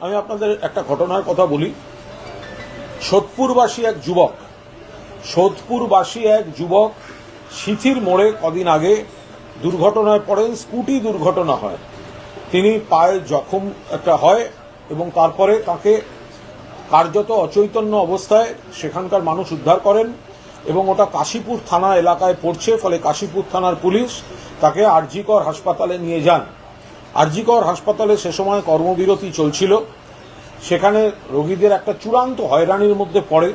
আমি আপনাদের একটা ঘটনার কথা বলি। সোদপুরবাসী এক যুবক, সোদপুরবাসী এক যুবক সিথির মোড়ে কদিন আগে দুর্ঘটনায় পড়েন, স্কুটি দুর্ঘটনা হয়। তিনি পায়ে জখম একটা হয় এবং তারপরে তাকে কার্যত অচৈতন্য অবস্থায় সেখানকার মানুষ উদ্ধার করেন এবং ওটা কাশীপুর থানা এলাকায় পড়ছে, ফলে কাশীপুর থানার পুলিশ তাকে আরজিকর হাসপাতালে নিয়ে যান। আরজিকর হাসপাতালে সে সময় কর্মবিরতি চলছিল। সেখানে রোগীদের একটা চূড়ান্ত হয়রানির মধ্যে পড়ে।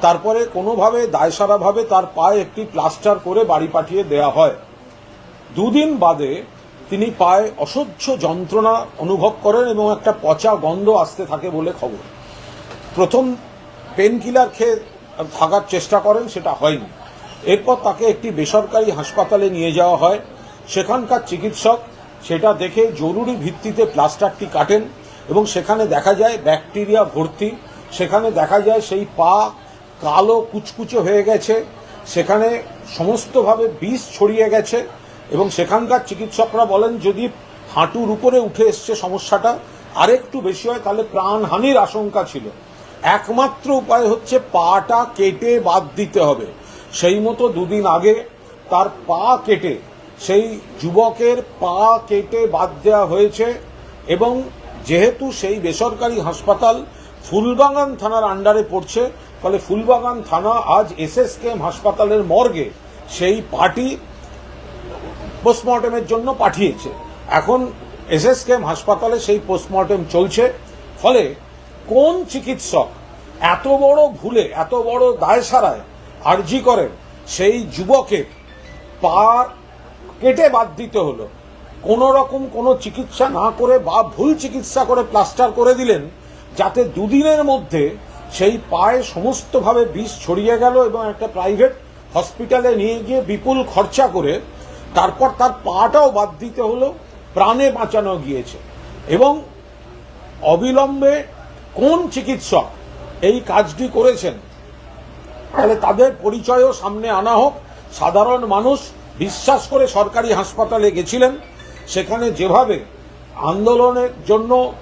তারপরে কোনোভাবে, দায়সারাভাবে তার পায়ে একটি প্লাস্টার করে বাড়ি পাঠিয়ে দেয়া হয়। দুদিন বাদে তিনি পায়ে অসহ্য যন্ত্রণা অনুভব করেন এবং একটা পচা গন্ধ আসতে থাকে বলে খবর। প্রথম পেন কিলার খেয়ে থাকার চেষ্টা করেন, সেটা হয়নি। এরপর তাকে একটি বেসরকারি হাসপাতালে নিয়ে যাওয়া হয়। সেখানকার চিকিৎসক সেটা দেখে জরুরি ভিত্তিতে প্লাস্টারটি কাটেন এবং সেখানে দেখা যায় ব্যাকটেরিয়া ভর্তি। সেখানে দেখা যায় সেই পা কালো কুচকুচে হয়ে গেছে। সেখানে সমস্তভাবে বিষ ছড়িয়ে গেছে এবং সেখানকার চিকিৎসকরা বলেন, যদি হাঁটুর উপরে উঠে এসছে সমস্যাটা, আরেকটু বেশি হয় তাহলে প্রাণহানির আশঙ্কা ছিল। একমাত্র উপায় হচ্ছে পাটা কেটে বাদ দিতে হবে। সেই মতো দুদিন আগে তার পা কেটে সেই যুবকের পা কেটে বাদ দেওয়া হয়েছে এবং যেহেতু সেই বেসরকারি হাসপাতাল ফুলবাগান থানার আন্ডারে পড়ছে, ফলে ফুলবাগান থানা আজ এসএসকেএম হাসপাতালের মর্গে সেই পাটি পোস্টমর্টমের জন্য পাঠিয়েছে। এখন এসএসকেএম হাসপাতালে সেই পোস্টমর্টম চলছে। ফলে কোন চিকিৎসক এত বড় ভুলে, এত বড় দায় সারায় আর্জি করেন সেই যুবকের পা কেটে বাদ দিতে হলো। কোনো রকম কোনো চিকিৎসা না করে বা ভুল চিকিৎসা করে প্লাস্টার করে দিলেন, যাতে দুদিনের মধ্যে সেই পায়ে সমস্তভাবে বিষ ছড়িয়ে গেল এবং একটা প্রাইভেট হসপিটালে নিয়ে গিয়ে বিপুল খরচা করে তারপর তার পাটাও বাদ দিতে হলো, প্রাণে বাঁচানো গিয়েছে। এবং অবিলম্বে কোন চিকিৎসক এই কাজটি করেছেন? তাহলে তাদের পরিচয়ও সামনে আনা হোক। সাধারণ মানুষ বিশ্বাস করে সরকারি হাসপাতালে গেছিলেন, সেখানে যেভাবে আন্দোলনের জন্য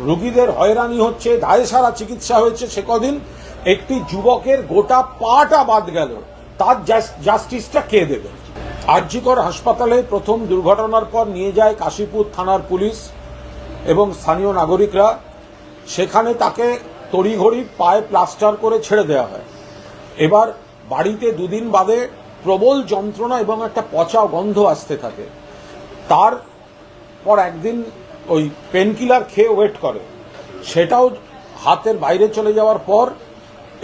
রোগীদের হয়রানি হচ্ছে, দায় সারা চিকিৎসা হয়েছে, সে কদিন একটি যুবকের গোটা পাটা বাদ গেল। তার জাস- জাস্টিসটা কে দেবে? আরজিকর হাসপাতালে প্রথম দুর্ঘটনার পর নিয়ে যায় কাশীপুর থানার পুলিশ এবং স্থানীয় নাগরিকরা। সেখানে তাকে তড়িঘড়ি পায়ে প্লাস্টার করে ছেড়ে দেওয়া হয়। এবার বাড়িতে দুদিন বাদে প্রবল যন্ত্রণা এবং একটা পচা গন্ধ আসতে থাকে। তার পর একদিন ওই পেনকিলার খেয়ে ওয়েট করে। সেটাও হাতের বাইরে চলে যাওয়ার পর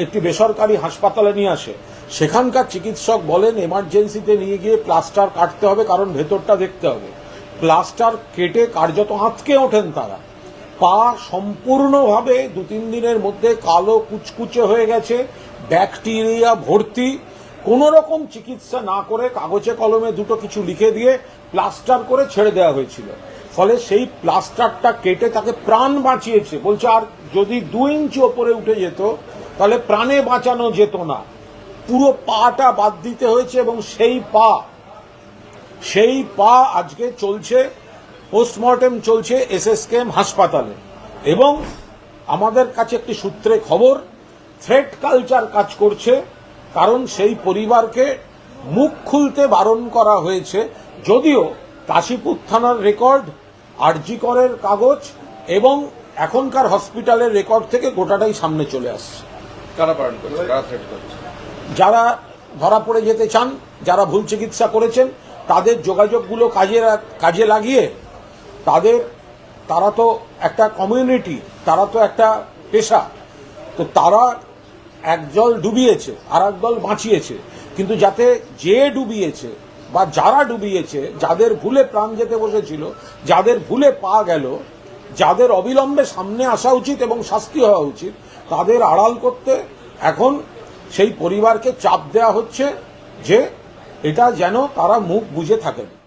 একটি বেসরকারি হাসপাতালে নিয়ে আসে। সেখানকার চিকিৎসক বলেন এমার্জেন্সিতে নিয়ে গিয়ে প্লাস্টার কাটতে হবে, কারণ ভেতরটা দেখতে হবে। প্লাস্টার কেটে কার্যত আঁতকে ওঠেন তারা। পা সম্পূর্ণভাবে দু তিন দিনের মধ্যে কালো কুচকুচে হয়ে গেছে, ব্যাকটেরিয়া ভর্তি কোন রকম চিকিৎসা না করে কাগজে কলমে দুটো কিছু লিখে দিয়ে প্লাস্টার করে ছেড়ে দেওয়া হয়েছিল। ফলে সেই প্লাস্টারটা কেটে তাকে প্রাণ বাঁচিয়েছে। বলছে, আর যদি দু ইঞ্চি ওপরে উঠে যেত, তাহলে প্রাণে বাঁচানো যেত না। পুরো পাটা বাদ দিতে হয়েছে এবং সেই পা সেই পা আজকে চলছে, পোস্টমর্টেম চলছে এসএসকেএম হাসপাতালে। এবং আমাদের কাছে একটি সূত্রে খবর, থ্রেট কালচার কাজ করছে কারণ সেই পরিবারকে মুখ খুলতে বারণ করা হয়েছে। যদিও কাশীপুর থানার রেকর্ড আরজি করের কাগজ এবং এখনকার হসপিটালের রেকর্ড থেকে গোটাটাই সামনে চলে আসছে। যারা ধরা পড়ে যেতে চান যারা ভুল চিকিৎসা করেছেন তাদের যোগাযোগগুলো কাজে কাজে লাগিয়ে তাদের তারা তো একটা কমিউনিটি তারা তো একটা পেশা। তো তারা একদল ডুবিয়েছে আর এক দল বাঁচিয়েছে। কিন্তু যাতে যে ডুবিয়েছে বা যারা ডুবিয়েছে, যাদের ভুলে প্রাণ যেতে বসেছিল, যাদের ভুলে পা গেল, যাদের অবিলম্বে সামনে আসা উচিত এবং শাস্তি হওয়া উচিত, তাদের আড়াল করতে এখন সেই পরিবারকে চাপ দেওয়া হচ্ছে যে এটা যেন তারা মুখ বুঝে থাকেন।